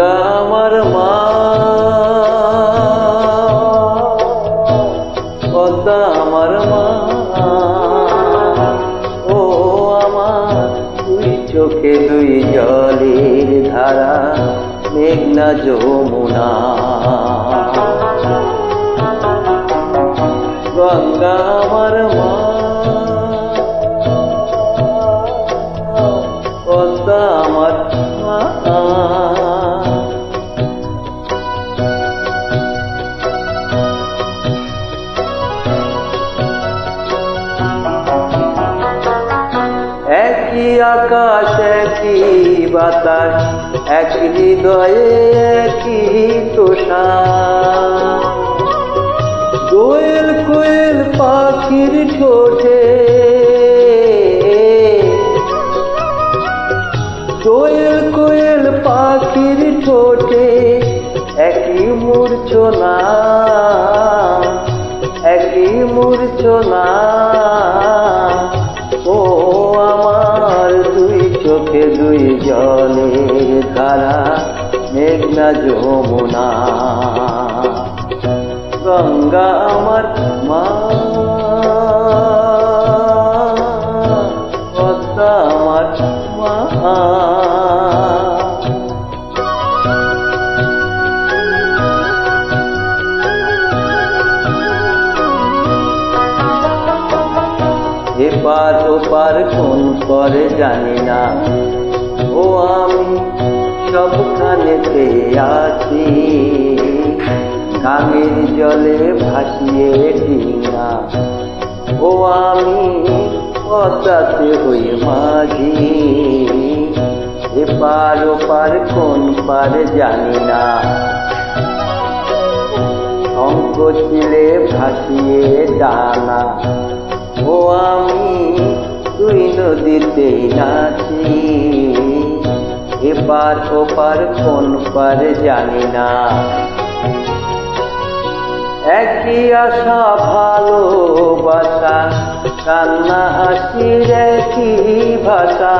আমার মা। পদ্মা আমার মা। ও আমার দুই চোখে দুই জলের ধারা, মেঘনা যমুনা। গঙ্গা আমার মা। পদ্মা আমার মা। একই আকাশ একই বাতাস? এক হৃদয়ে একই তোষা দোয়েল কোয়েল পাখির ঠোঁটে দোয়েল কোয়েল পাখির ঠোঁটে একই মূর্ছনা একই মূর্ছনা। চোখে দুই জলের ধারা মেঘনা যমুনা। গঙ্গা আমার মা। পদ্মা আমার মা। এপার ওপার কোন করে জানি না। ও আমি সবখানেতে আছি। কামের জলে ভাসিয়ে ডিঙা। ও আমি পদ্মাতে হই মাঝি। এপার ওপার কোন পারে জানি না। অঙ্ক ছিলে ভাসিয়ে ডানা। নদীতে নাচি এপার ওপার কোন পারে জানি না। একই আশা ভালোবাসা কান্না হাসির একই ভাষা।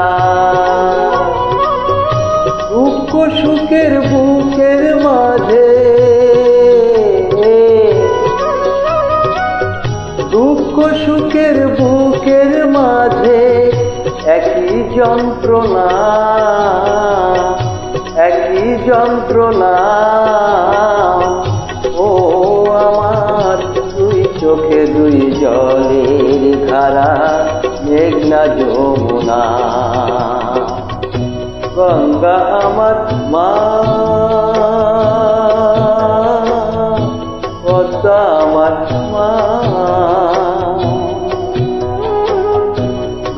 দুঃখ সুখের বুকের মাঝে দুঃখ সুখের বুকের মাঝে একই যন্ত্রণা একই যন্ত্রণা। ও আমার, দুই চোখে দুই জলের ধারা, মেঘনা যমুনা। গঙ্গা আমার মা পদ্মা আমার মা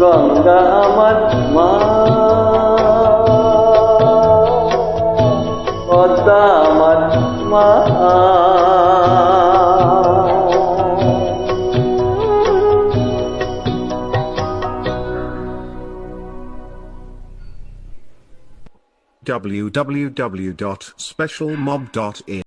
গঙ্গা আমার মা পদ্মা আমার মা www.specialmob.in